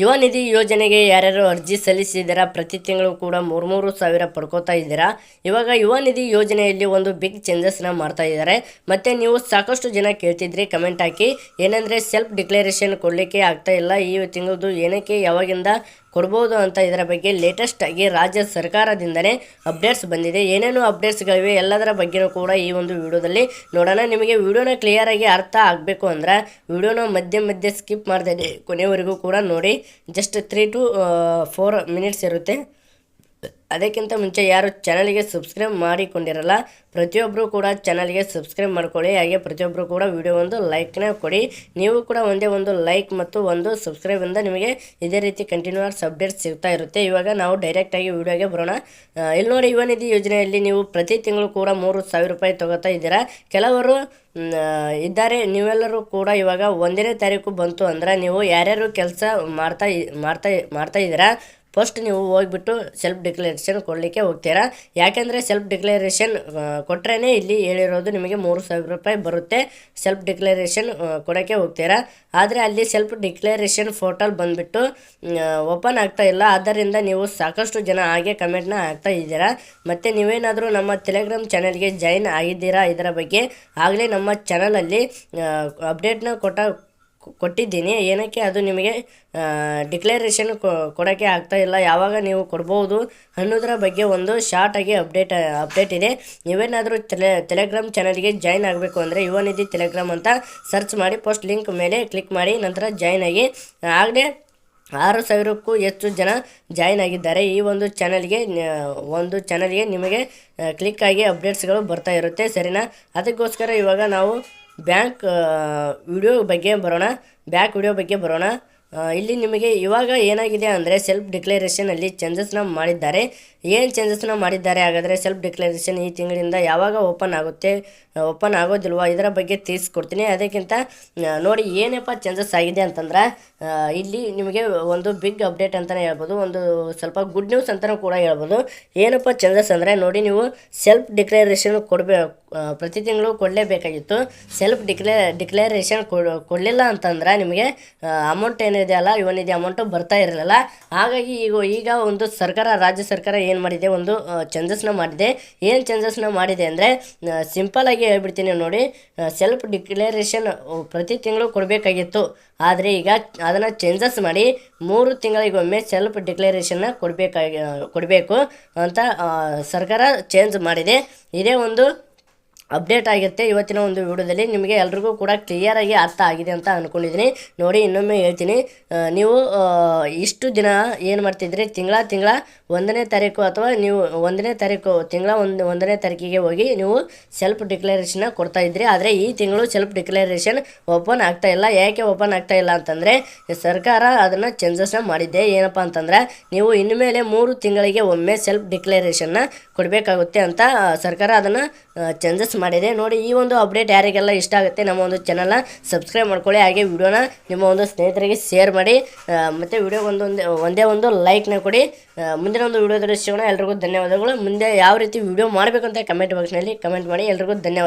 ಯುವ ನಿಧಿ ಯೋಜನೆಗೆ ಯಾರ್ಯಾರು ಅರ್ಜಿ ಸಲ್ಲಿಸಿದ್ದೀರಾ? ಪ್ರತಿ ತಿಂಗಳು ಕೂಡ ಮೂರು ಮೂರು ಸಾವಿರ ಪಡ್ಕೋತಾ ಇದ್ದೀರಾ? ಇವಾಗ ಯುವ ನಿಧಿ ಯೋಜನೆಯಲ್ಲಿ ಒಂದು ಬಿಗ್ ಚೇಂಜಸ್ನ ಮಾಡ್ತಾ ಇದ್ದಾರೆ. ಮತ್ತು ನೀವು ಸಾಕಷ್ಟು ಜನ ಕೇಳ್ತಿದ್ರಿ ಕಮೆಂಟ್ ಹಾಕಿ. ಏನಂದರೆ ಸೆಲ್ಫ್ ಡಿಕ್ಲರೇಷನ್ ಕೊಡಲಿಕ್ಕೆ ಆಗ್ತಾ ಇಲ್ಲ. ಈ ತಿಂಗಳದು ಏನಕ್ಕೆ, ಯಾವಾಗಿಂದ ಕೊಡ್ಬೋದು ಅಂತ ಇದರ ಬಗ್ಗೆ ಲೇಟೆಸ್ಟ್ ಆಗಿ ರಾಜ್ಯ ಸರ್ಕಾರದಿಂದನೇ ಅಪ್ಡೇಟ್ಸ್ ಬಂದಿದೆ. ಏನೇನು ಅಪ್ಡೇಟ್ಸ್ಗಳಿವೆ ಎಲ್ಲದರ ಬಗ್ಗೆನೂ ಕೂಡ ಈ ಒಂದು ವಿಡಿಯೋದಲ್ಲಿ ನೋಡೋಣ. ನಿಮಗೆ ವಿಡಿಯೋನ ಕ್ಲಿಯರಾಗಿ ಅರ್ಥ ಆಗಬೇಕು ಅಂದ್ರೆ ವಿಡಿಯೋನ ಮಧ್ಯೆ ಮಧ್ಯೆ ಸ್ಕಿಪ್ ಮಾಡ್ದೆ ಕೊನೆವರೆಗೂ ಕೂಡ ನೋಡಿ. Just three to four minutes ಇರುತ್ತೆ. ಅದಕ್ಕಿಂತ ಮುಂಚೆ ಯಾರು ಚಾನಲ್ಗೆ ಸಬ್ಸ್ಕ್ರೈಬ್ ಮಾಡಿಕೊಂಡಿರಲ್ಲ ಪ್ರತಿಯೊಬ್ಬರು ಕೂಡ ಚಾನಲ್ಗೆ ಸಬ್ಸ್ಕ್ರೈಬ್ ಮಾಡ್ಕೊಳ್ಳಿ, ಹಾಗೆ ಪ್ರತಿಯೊಬ್ಬರು ಕೂಡ ವಿಡಿಯೋ ಒಂದು ಲೈಕ್ನ ಕೊಡಿ. ನೀವು ಕೂಡ ಒಂದೇ ಒಂದು ಲೈಕ್ ಮತ್ತು ಒಂದು ಸಬ್ಸ್ಕ್ರೈಬಿಂದ ನಿಮಗೆ ಇದೇ ರೀತಿ ಕಂಟಿನ್ಯೂಸ್ ಅಪ್ಡೇಟ್ಸ್ ಸಿಗ್ತಾ ಇರುತ್ತೆ. ಇವಾಗ ನಾವು ಡೈರೆಕ್ಟಾಗಿ ವಿಡಿಯೋಗೆ ಬರೋಣ. ಇಲ್ಲಿ ನೋಡಿ ಯುವ ನಿಧಿ ಯೋಜನೆಯಲ್ಲಿ ನೀವು ಪ್ರತಿ ತಿಂಗಳು ಕೂಡ ಮೂರು ಸಾವಿರ ರೂಪಾಯಿ ತಗೋತಾ ಇದ್ದೀರಾ. ಕೆಲವರು ಇದ್ದಾರೆ. ನೀವೆಲ್ಲರೂ ಕೂಡ ಇವಾಗ ಒಂದನೇ ತಾರೀಕು ಬಂತು ಅಂದ್ರೆ ನೀವು ಯಾರ್ಯಾರು ಕೆಲಸ ಮಾಡ್ತಾ ಮಾಡ್ತಾ ಮಾಡ್ತಾ ಇದ್ದೀರಾ? ಫಸ್ಟ್ ನೀವು ಹೋಗ್ಬಿಟ್ಟು ಸೆಲ್ಫ್ ಡಿಕ್ಲರೇಷನ್ ಕೊಡಲಿಕ್ಕೆ ಹೋಗ್ತೀರಾ? ಯಾಕೆಂದರೆ ಸೆಲ್ಫ್ ಡಿಕ್ಲರೇಷನ್ ಕೊಟ್ಟರೇ ಇಲ್ಲಿ ಹೇಳಿರೋದು ನಿಮಗೆ ಮೂರು ಸಾವಿರ ರೂಪಾಯಿ ಬರುತ್ತೆ. ಸೆಲ್ಫ್ ಡಿಕ್ಲರೇಷನ್ ಕೊಡೋಕ್ಕೆ ಹೋಗ್ತೀರಾ? ಆದರೆ ಅಲ್ಲಿ ಸೆಲ್ಫ್ ಡಿಕ್ಲರೇಷನ್ ಫೋಟೋಲ್ ಬಂದುಬಿಟ್ಟು ಓಪನ್ ಆಗ್ತಾ ಇಲ್ಲ. ಆದ್ದರಿಂದ ನೀವು ಸಾಕಷ್ಟು ಜನ ಹಾಗೆ ಕಮೆಂಟ್ನ ಹಾಕ್ತಾ ಇದ್ದೀರಾ. ಮತ್ತು ನೀವೇನಾದರೂ ನಮ್ಮ ಟೆಲಿಗ್ರಾಮ್ ಚಾನಲ್ಗೆ ಜಾಯಿನ್ ಆಗಿದ್ದೀರಾ? ಇದರ ಬಗ್ಗೆ ಆಗಲೇ ನಮ್ಮ ಚಾನಲಲ್ಲಿ ಅಪ್ಡೇಟ್ನ ಕೊಟ್ಟ ಕೊಟ್ಟಿದ್ದೀನಿ. ಏನಕ್ಕೆ ಅದು ನಿಮಗೆ ಡಿಕ್ಲರೇಷನ್ ಕೊಡೋಕ್ಕೆ ಆಗ್ತಾ ಇಲ್ಲ. ಯಾವಾಗ ನೀವು ಕೊಡ್ಬೋದು ಅನ್ನೋದರ ಬಗ್ಗೆ ಒಂದು ಶಾರ್ಟಾಗಿ ಅಪ್ಡೇಟ್ ಅಪ್ಡೇಟ್ ಇದೆ. ನೀವೇನಾದರೂ ಟೆಲೆ ಟೆಲಿಗ್ರಾಮ್ ಚಾನಲ್ಗೆ ಜಾಯ್ನ್ ಆಗಬೇಕು ಅಂದರೆ ಯುವ ನಿಧಿ ಟೆಲಿಗ್ರಾಮ್ ಅಂತ ಸರ್ಚ್ ಮಾಡಿ ಪೋಸ್ಟ್ ಲಿಂಕ್ ಮೇಲೆ ಕ್ಲಿಕ್ ಮಾಡಿ, ನಂತರ ಜಾಯ್ನ್ ಆಗಿ. ಆಗಲೇ ಆರು ಸಾವಿರಕ್ಕೂ ಹೆಚ್ಚು ಜನ ಜಾಯ್ನ್ ಆಗಿದ್ದಾರೆ. ಈ ಒಂದು ಚಾನಲ್ಗೆ ಒಂದು ಚಾನಲ್ಗೆ ನಿಮಗೆ ಕ್ಲಿಕ್ಕಾಗಿ ಅಪ್ಡೇಟ್ಸ್ಗಳು ಬರ್ತಾ ಇರುತ್ತೆ. ಸರಿನಾ? ಅದಕ್ಕೋಸ್ಕರ ಇವಾಗ ನಾವು ಬ್ಯಾಂಕ್ ವಿಡಿಯೋ ಬಗ್ಗೆ ಬರೋಣ, ಬ್ಯಾಂಕ್ ವಿಡಿಯೋ ಬಗ್ಗೆ ಬರೋಣ. ಇಲ್ಲಿ ನಿಮಗೆ ಇವಾಗ ಏನಾಗಿದೆ ಅಂದರೆ ಸೆಲ್ಫ್ ಡಿಕ್ಲರೇಷನಲ್ಲಿ ಚೇಂಜಸ್ನ ಮಾಡಿದ್ದಾರೆ. ಏನು ಚೇಂಜಸ್ನ ಮಾಡಿದ್ದಾರೆ ಹಾಗಾದರೆ ಸೆಲ್ಫ್ ಡಿಕ್ಲರೇಷನ್ ಈ ತಿಂಗಳಿಂದ ಯಾವಾಗ ಓಪನ್ ಆಗುತ್ತೆ ಓಪನ್ ಆಗೋದಿಲ್ವಾ? ಇದರ ಬಗ್ಗೆ ತಿಳಿಸ್ಕೊಡ್ತೀನಿ. ಅದಕ್ಕಿಂತ ನೋಡಿ ಏನಪ್ಪ ಚೇಂಜಸ್ ಆಗಿದೆ ಅಂತಂದ್ರೆ ಇಲ್ಲಿ ನಿಮಗೆ ಒಂದು ಬಿಗ್ ಅಪ್ಡೇಟ್ ಅಂತಲೇ ಹೇಳ್ಬೋದು. ಒಂದು ಸ್ವಲ್ಪ ಗುಡ್ ನ್ಯೂಸ್ ಅಂತಲೂ ಕೂಡ ಹೇಳ್ಬೋದು. ಏನಪ್ಪ ಚೇಂಜಸ್ ಅಂದರೆ ನೋಡಿ ನೀವು ಸೆಲ್ಫ್ ಡಿಕ್ಲರೇಷನ್ ಕೊಡಬೇ ಪ್ರತಿ ತಿಂಗಳು ಕೊಡಲೇಬೇಕಾಗಿತ್ತು. ಸೆಲ್ಫ್ ಡಿಕ್ಲೇ ಡಿಕ್ಲೇರೇಷನ್ ಕೊಡಲಿಲ್ಲ ಅಂತಂದ್ರೆ ನಿಮಗೆ ಅಮೌಂಟ್ ಏನಿದೆ ಅಲ್ಲ ಇವನಿದೆ ಅಮೌಂಟು ಬರ್ತಾ ಇರಲಿಲ್ಲ. ಹಾಗಾಗಿ ಈಗ ಈಗ ಒಂದು ಸರ್ಕಾರ, ರಾಜ್ಯ ಸರ್ಕಾರ ಏನು ಮಾಡಿದೆ, ಒಂದು ಚೇಂಜಸ್ನ ಮಾಡಿದೆ. ಏನು ಚೇಂಜಸ್ನ ಮಾಡಿದೆ ಅಂದರೆ ಸಿಂಪಲಾಗಿ ಹೇಳ್ಬಿಡ್ತೀನಿ ನೋಡಿ. ಸೆಲ್ಫ್ ಡಿಕ್ಲೇರೇಷನ್ ಪ್ರತಿ ತಿಂಗಳು ಕೊಡಬೇಕಾಗಿತ್ತು. ಆದರೆ ಈಗ ಅದನ್ನು ಚೇಂಜಸ್ ಮಾಡಿ ಮೂರು ತಿಂಗಳಿಗೊಮ್ಮೆ ಸೆಲ್ಫ್ ಡಿಕ್ಲೇರೇಷನ್ನ ಕೊಡಬೇಕಾಗಿ, ಕೊಡಬೇಕು ಅಂತ ಸರ್ಕಾರ ಚೇಂಜ್ ಮಾಡಿದೆ. ಇದೇ ಒಂದು ಅಪ್ಡೇಟ್ ಆಗಿರುತ್ತೆ ಇವತ್ತಿನ ಒಂದು ವಿಡಿಯೋದಲ್ಲಿ. ನಿಮಗೆ ಎಲ್ರಿಗೂ ಕೂಡ ಕ್ಲಿಯರಾಗಿ ಅರ್ಥ ಆಗಿದೆ ಅಂತ ಅಂದ್ಕೊಂಡಿದ್ದೀನಿ ನೋಡಿ, ಇನ್ನೊಮ್ಮೆ ಹೇಳ್ತೀನಿ. ನೀವು ಇಷ್ಟು ದಿನ ಏನು ಮಾಡ್ತಿದ್ರಿ? ತಿಂಗಳ ತಿಂಗಳ ಒಂದನೇ ತಾರೀಕು ಅಥವಾ ನೀವು ಒಂದನೇ ತಾರೀಕು, ತಿಂಗಳ ಒಂದು, ಒಂದನೇ ತಾರೀಕಿಗೆ ಹೋಗಿ ನೀವು ಸೆಲ್ಫ್ ಡಿಕ್ಲರೇಷನ್ನ ಕೊಡ್ತಾ ಇದ್ರಿ. ಆದರೆ ಈ ತಿಂಗಳು ಸೆಲ್ಫ್ ಡಿಕ್ಲರೇಷನ್ ಓಪನ್ ಆಗ್ತಾ ಇಲ್ಲ. ಯಾಕೆ ಓಪನ್ ಆಗ್ತಾ ಇಲ್ಲ ಅಂತಂದರೆ, ಸರ್ಕಾರ ಅದನ್ನು ಚೇಂಜಸ್ನ ಮಾಡಿದ್ದೆ. ಏನಪ್ಪ ಅಂತಂದರೆ, ನೀವು ಇನ್ನು ಮೇಲೆ ಮೂರು ತಿಂಗಳಿಗೆ ಒಮ್ಮೆ ಸೆಲ್ಫ್ ಡಿಕ್ಲರೇಷನ್ನ ಕೊಡಬೇಕಾಗುತ್ತೆ ಅಂತ ಸರ್ಕಾರ ಅದನ್ನು ಚೇಂಜಸ್ ಮಾಡಿದೆ. ನೋಡಿ, ಈ ಒಂದು ಅಪ್ಡೇಟ್ ಯಾರಿಗೆಲ್ಲ ಇಷ್ಟ ಆಗುತ್ತೆ ನಮ್ಮ ಒಂದು ಚಾನಲ್ನ ಸಬ್ಸ್ಕ್ರೈಬ್ ಮಾಡ್ಕೊಳ್ಳಿ. ಹಾಗೆ ವಿಡಿಯೋನ ನಿಮ್ಮ ಒಂದು ಸ್ನೇಹಿತರಿಗೆ ಶೇರ್ ಮಾಡಿ. ಮತ್ತು ವಿಡಿಯೋ ಒಂದೊಂದೇ, ಒಂದೇ ಒಂದು ಲೈಕ್ನ ಕೊಡಿ. ಮುಂದಿನ ಒಂದು ವಿಡಿಯೋ ಸಿಗೋಣ ಎಲ್ರಿಗೂ ಧನ್ಯವಾದಗಳು. ಮುಂದೆ ಯಾವ ರೀತಿ ವಿಡಿಯೋ ಮಾಡಬೇಕಂತ ಕಮೆಂಟ್ ಬಾಕ್ಸ್ನಲ್ಲಿ ಕಮೆಂಟ್ ಮಾಡಿ. ಎಲ್ರಿಗೂ ಧನ್ಯವಾದ